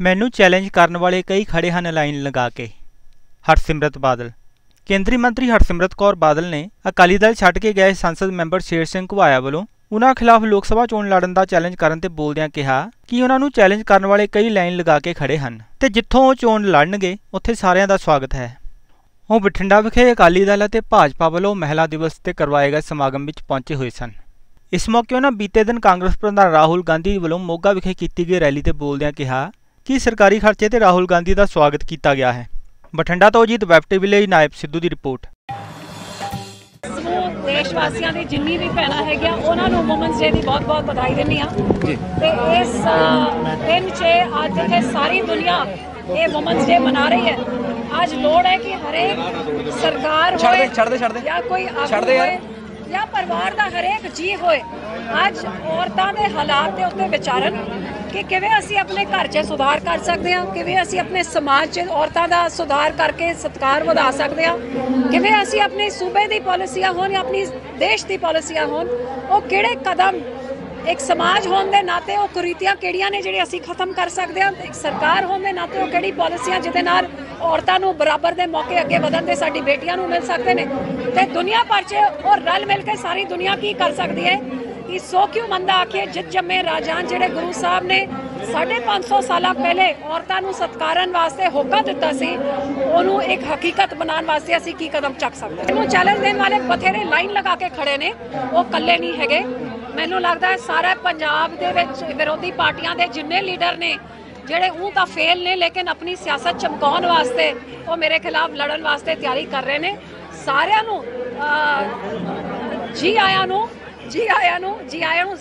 ਮੈਨੂੰ ਚੈਲੰਜ ਕਰਨ ਵਾਲੇ ਕਈ ਖੜੇ ਹਨ ਲਾਈਨ ਲਗਾ ਕੇ। ਹਰਸਿਮਰਤ ਬਾਦਲ। ਕੇਂਦਰੀ ਮੰਤਰੀ ਹਰਸਿਮਰਤ ਕੌਰ ਬਾਦਲ ਨੇ ਅਕਾਲੀ ਦਲ ਛੱਡ ਕੇ ਗਏ ਸੰਸਦ ਮੈਂਬਰ ਸ਼ੇਰ ਸਿੰਘ ਘੁਆਇਆ ਵੱਲੋਂ ਉਨ੍ਹਾਂ ਖਿਲਾਫ ਲੋਕ ਸਭਾ ਚੋਣ ਲੜਨ ਦਾ ਚੈਲੰਜ ਕਰਨ ਤੇ ਬੋਲਦਿਆਂ ਕਿਹਾ ਕਿ ਉਹਨਾਂ ਨੂੰ ਚੈਲੰਜ ਕਰਨ ਵਾਲੇ ਕਈ ਲਾਈਨ ਲਗਾ ਕੇ ਖੜੇ ਹਨ ਤੇ ਜਿੱਥੋਂ ਉਹ ਚੋਣ ਲੜਨਗੇ, ਉੱਥੇ ਸਾਰਿਆਂ ਦਾ ਸਵਾਗਤ ਹੈ। ਉਹ ਬਠਿੰਡਾ ਵਿਖੇ ਅਕਾਲੀ ਦਲ ਅਤੇ ਭਾਜਪਾ ਵੱਲੋਂ ਮਹਿਲਾ ਦਿਵਸ ਤੇ ਕਰਵਾਏ ਗਏ ਸਮਾਗਮ ਵਿੱਚ ਪਹੁੰਚੇ ਹੋਏ ਸਨ। ਇਸ ਮੌਕੇ ਉਹਨਾਂ ਬੀਤੇ ਦਿਨ ਕਾਂਗਰਸ ਪ੍ਰਧਾਨ ਰਾਹੁਲ ਗਾਂਧੀ ਵੱਲੋਂ ਮੋਗਾ ਵਿਖੇ ਕੀਤੀ ਗਈ ਰੈਲੀ ਤੇ ਬੋਲਦਿਆਂ ਕਿਹਾ ਕਿ ਸਰਕਾਰੀ ਖਰਚੇ ਤੇ ਰਾਹੁਲ ਗਾਂਧੀ ਦਾ ਸਵਾਗਤ ਕੀਤਾ ਗਿਆ ਹੈ? ਬਠਿੰਡਾ ਤੋਂ ਅਜੀਤ ਵੈਬ ਟੀਵੀ ਲਈ ਨਾਇਬ ਸਿੱਧੂ ਦੀ ਰਿਪੋਰਟ। ਸਮੂਹ ਦੇਸ਼ ਵਾਸੀਆਂ ਦੀ ਜਿੰਨੀ ਵੀ ਭੈਣਾਂ ਹੈਗੀਆਂ ਉਹਨਾਂ ਨੂੰ ਵੂਮਨਸ ਡੇ ਦੀ ਬਹੁਤ-ਬਹੁਤ ਵਧਾਈ ਦਿੰਦੀ ਆ ਤੇ ਇਸ ਅ, ਦਿਨ 'ਚ ਅੱਜ ਇੱਥੇ ਸਾਰੀ ਦੁਨੀਆ ਇਹ ਵੂਮਨਸ ਡੇ ਮਨਾ ਰਹੀ ਹੈ। ਅੱਜ ਲੋੜ ਹੈ ਕਿ ਹਰੇਕ ਸਰਕਾਰ ਛੱਡ ਦੇ, ਹੋਏ ਛੱਡ ਦੇ, ਛੱਡ ਦੇ। ਜਾਂ ਕੋਈ ਛੱਡ ਦੇ ਯਾਰ। ਹੋਏ ਜਾਂ ਪਰਿਵਾਰ ਦਾ ਹਰੇਕ ਜੀ ਹੋਏ ਅੱਜ ਔਰਤਾਂ ਦੇ ਹਾਲਾਤ ਦੇ ਉੱਤੇ ਵਿਚਾਰਨ ਕਿ ਕਿਵੇਂ ਅਸੀਂ ਆਪਣੇ ਘਰ 'ਚ ਸੁਧਾਰ ਕਰ ਸਕਦੇ ਹਾਂ? ਕਿਵੇਂ ਅਸੀਂ ਆਪਣੇ ਸਮਾਜ 'ਚ ਔਰਤਾਂ ਦਾ ਸੁਧਾਰ ਕਰਕੇ ਸਤਕਾਰ ਵਧਾ ਸਕਦੇ ਹਾਂ? ਕਿਵੇਂ ਅਸੀਂ ਆਪਣੇ ਸੂਬੇ ਦੀ ਪਾਲਿਸੀਆਂ ਹੋਣ ਜਾਂ ਆਪਣੀ ਦੇਸ਼ ਦੀ ਪਾਲਿਸੀਆਂ ਹੋਣ, ਉਹ ਕਿਹੜੇ ਕਦਮ ਇੱਕ ਸਮਾਜ ਹੋਣ ਦੇ ਨਾਤੇ ਉਹ ਕੁਰੀਤੀਆਂ ਕਿਹੜੀਆਂ ਨੇ ਜਿਹੜੇ ਅਸੀਂ ਖਤਮ ਕਰ ਸਕਦੇ ਹਾਂ? ਇੱਕ ਸਰਕਾਰ ਹੋਣ ਦੇ ਨਾਤੇ ਉਹ ਕਿਹੜੀ ਪਾਲਿਸੀਆਂ ਜਿਹਦੇ ਨਾਲ ਔਰਤਾਂ ਨੂੰ ਬਰਾਬਰ ਦੇ ਮੌਕੇ ਅੱਗੇ ਵਧਣ ਦੇ ਸਾਡੀ ਬੇਟੀਆਂ ਨੂੰ ਮਿਲ ਸਕਦੇ ਨੇ? ਤੇ ਦੁਨੀਆ ਭਰ 'ਚ ਉਹ ਰਲ ਮਿਲ ਕੇ ਸਾਰੀ ਦੁਨੀਆ ਕੀ ਕਰ ਸਕਦੀ ਹੈ? ਕਿ ਸੋ ਕਿਉਂ ਮੰਦਾ ਆਖੇ ਜਿਤ ਜੰਮੇ ਰਾਜਾਨ ਜਿਹੜੇ ਗੁਰੂ ਸਾਹਿਬ ਨੇ 550 ਸਾਲਾਂ ਪਹਿਲੇ ਔਰਤਾਂ ਨੂੰ ਸਤਕਾਰਨ ਵਾਸਤੇ ਹੋਕਾ ਦਿੱਤਾ ਸੀ, ਉਹਨੂੰ ਇੱਕ ਹਕੀਕਤ ਬਣਾਉਣ ਵਾਸਤੇ ਅਸੀਂ ਕੀ ਕਦਮ ਚੱਕ ਸਕਦੇ ਹਾਂ? ਇਹਨੂੰ ਚੈਲੰਜ ਦੇਣ ਵਾਲੇ ਬਥੇਰੇ ਲਾਈਨ ਲਗਾ ਕੇ ਖੜੇ ਨੇ, ਉਹ ਇਕੱਲੇ ਨਹੀਂ ਹੈਗੇ। ਮੈਨੂੰ ਲੱਗਦਾ ਹੈ ਸਾਰਾ ਪੰਜਾਬ ਦੇ ਵਿੱਚ ਵਿਰੋਧੀ ਪਾਰਟੀਆਂ ਦੇ ਜਿੰਨੇ ਲੀਡਰ ਨੇ, ਜਿਹੜੇ ਉਹ ਤਾਂ ਫੇਲ ਨੇ, ਲੇਕਿਨ ਆਪਣੀ ਸਿਆਸਤ ਚਮਕਾਉਣ ਵਾਸਤੇ, ਉਹ ਮੇਰੇ ਖਿਲਾਫ ਲੜਨ ਵਾਸਤੇ ਤਿਆਰੀ ਕਰ ਰਹੇ ਨੇ। ਸਾਰਿਆਂ ਨੂੰ ਜੀ ਆਇਆਂ ਨੂੰ ਜੀ ਆਇਆਂ ਨੂੰ, ਜੀ ਆਇਆਂ ਨੂੰ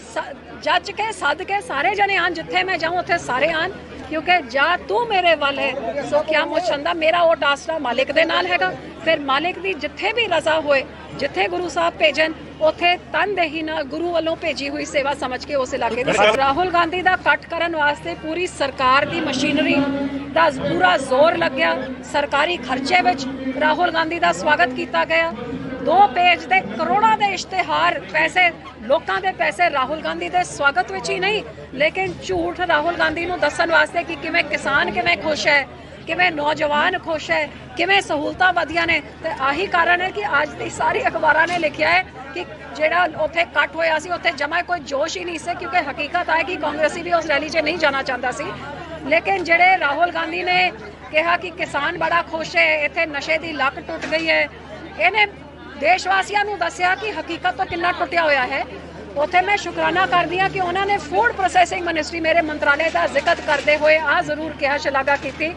ਜੱਜ ਕੇ, ਸੱਦ ਕੇ ਸਾਰੇ ਜਣੇ ਆਣ ਜਿੱਥੇ ਮੈਂ ਜਾਉਂ ਉੱਥੇ ਸਾਰੇ ਆਣ ਕਿਉਂਕਿ ਜਾ ਤੂੰ ਮੇਰੇ ਵੱਲ ਹੈ, ਸੋ ਕਿਆ ਮੁਛੰਦਾ ਮੇਰਾ ਉਹ ਆਸਰਾ ਮਾਲਿਕ ਦੇ ਨਾਲ ਹੈਗਾ। ਫਿਰ ਮਾਲਿਕ ਦੀ ਜਿੱਥੇ ਵੀ ਰਜ਼ਾ ਹੋਏ, ਜਿੱਥੇ ਗੁਰੂ ਸਾਹਿਬ ਭੇਜਣ, ਉੱਥੇ ਤਨਦੇਹੀ ਨਾਲ ਗੁਰੂ ਵੱਲੋਂ ਭੇਜੀ ਹੋਈ ਸੇਵਾ ਸਮਝ ਕੇ ਉਸ ਇਲਾਕੇ ਦੀ ਰਾਹੁਲ ਗਾਂਧੀ ਦਾ ਕੱਟ ਕਰਨ ਵਾਸਤੇ ਪੂਰੀ ਸਰਕਾਰ ਦੀ ਮਸ਼ੀਨਰੀ ਦਾ ਪੂਰਾ ਜ਼ੋਰ ਲੱਗਿਆ। ਸਰਕਾਰੀ ਖਰਚੇ ਵਿੱਚ ਰਾਹੁਲ ਗਾਂਧੀ ਦਾ ਸਵਾਗਤ ਕੀਤਾ ਗਿਆ। ਦੋ ਪੇਜ ਦੇ ਕਰੋੜਾਂ ਦੇ ਇਸ਼ਤਿਹਾਰ, ਪੈਸੇ, ਲੋਕਾਂ ਦੇ ਪੈਸੇ ਰਾਹੁਲ ਗਾਂਧੀ ਦੇ ਸਵਾਗਤ ਵਿੱਚ ਹੀ ਨਹੀਂ, ਲੇਕਿਨ ਝੂਠ ਰਾਹੁਲ ਗਾਂਧੀ ਨੂੰ ਦੱਸਣ ਵਾਸਤੇ ਕਿ ਕਿਵੇਂ ਕਿਸਾਨ ਕਿਵੇਂ ਖੁਸ਼ ਹੈ, ਕਿਵੇਂ ਨੌਜਵਾਨ ਖੁਸ਼ ਹੈ, ਕਿਵੇਂ ਸਹੂਲਤਾਂ ਵਧੀਆਂ ਨੇ, ਤੇ ਆਹੀ ਕਾਰਨ ਹੈ ਕਿ ਅੱਜ ਦੀ ਸਾਰੀ ਅਖਬਾਰਾਂ ਨੇ ਲਿਖਿਆ ਹੈ ਕਿ ਜਿਹੜਾ ਉੱਥੇ ਕੱਟ ਹੋਇਆ ਸੀ, ਉੱਥੇ ਜਮਾ ਕੋਈ ਜੋਸ਼ ਹੀ ਨਹੀਂ ਸੀ, ਕਿਉਂਕਿ ਹਕੀਕਤ ਹੈ ਕਿ ਕਾਂਗਰਸੀ ਵੀ ਉਸ ਰੈਲੀ 'ਚ ਨਹੀਂ ਜਾਣਾ ਚਾਹੁੰਦਾ ਸੀ। ਲੇਕਿਨ ਜਿਹੜੇ ਰਾਹੁਲ ਗਾਂਧੀ ਨੇ ਕਿਹਾ ਕਿ ਕਿਸਾਨ ਬੜਾ ਖੁਸ਼ ਹੈ, ਇੱਥੇ ਨਸ਼ੇ ਦੀ ਲੱਕ ਟੁੱਟ ਗਈ ਹੈ, ਇਹਨੇ ਦੇਸ਼ ਵਾਸੀਆਂ ਨੂੰ ਦੱਸਿਆ ਕਿ ਹਕੀਕਤ ਤੋਂ ਕਿੰਨਾ ਟੁੱਟਿਆ ਹੋਇਆ ਹੈ। ਉੱਥੇ ਮੈਂ ਸ਼ੁਕਰਾਨਾ ਕਰਦੀ ਹਾਂ ਕਿ ਉਹਨਾਂ ਨੇ ਫੂਡ ਪ੍ਰੋਸੈਸਿੰਗ ਮਿਨਿਸਟਰੀ ਮੇਰੇ ਮੰਤਰਾਲੇ ਦਾ ਜ਼ਿਕਰ ਕਰਦੇ ਹੋਏ ਆ ਜ਼ਰੂਰ ਕਿਹਾ, ਸ਼ਲਾਘਾ ਕੀਤੀ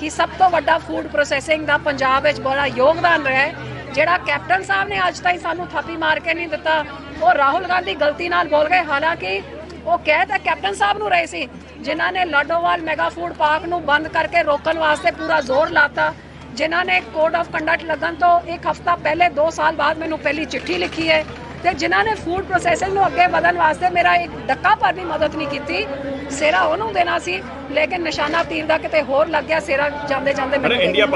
ਕਿ ਸਭ ਤੋਂ ਵੱਡਾ ਫੂਡ ਪ੍ਰੋਸੈਸਿੰਗ ਦਾ ਪੰਜਾਬ ਵਿੱਚ ਬੜਾ ਯੋਗਦਾਨ ਰਿਹਾ ਹੈ, ਜਿਹੜਾ ਕੈਪਟਨ ਸਾਹਿਬ ਨੇ ਅੱਜ ਤਾਈਂ ਸਾਨੂੰ ਥਾਪੀ ਮਾਰ ਕੇ ਨਹੀਂ ਦਿੱਤਾ। ਉਹ ਰਾਹੁਲ ਗਾਂਧੀ ਗਲਤੀ ਨਾਲ ਬੋਲ ਗਏ, ਹਾਲਾਂਕਿ ਉਹ ਕਹਿ ਤਾਂ ਕੈਪਟਨ ਸਾਹਿਬ ਨੂੰ ਰਹੇ ਸੀ, ਜਿਨ੍ਹਾਂ ਨੇ ਲਾਡੋਵਾਲ ਮੈਗਾ ਫੂਡ ਪਾਰਕ ਨੂੰ ਬੰਦ ਕਰਕੇ ਰੋਕਣ ਵਾਸਤੇ ਪੂਰਾ ਜ਼ੋਰ ਲਾਤਾ। ਜਿਨ੍ਹਾਂ ਨੇ ਕੋਡ ਆਫ ਕੰਡਕਟ ਲੱਗਣ ਤੋਂ ਇੱਕ ਹਫ਼ਤਾ ਪਹਿਲੇ 2 ਸਾਲ ਬਾਅਦ ਮੈਨੂੰ ਪਹਿਲੀ ਚਿੱਠੀ ਲਿਖੀ ਹੈ ਤੇ ਜਿਨ੍ਹਾਂ ਨੇ ਫੂਡ ਪ੍ਰੋਸੈਸਿੰਗ ਨੂੰ ਅੱਗੇ ਵਧਣ ਵਾਸਤੇ ਮੇਰਾ ਇੱਕ ਡੱਕਾ ਪਰ ਵੀ ਮਦਦ ਨਹੀਂ ਕੀਤੀ ਸੇਰਾ ਉਹਨੂੰ ਦੇਣਾ ਸੀ ਲੇਕਿਨ ਨਿਸ਼ਾਨਾ ਤੀਰ ਦਾ ਕਿਤੇ ਹੋਰ ਲੱਗ ਗਿਆ ਸੇਰਾ ਜਾਂਦੇ ਜਾਂਦੇ ਮੈਨੂੰ।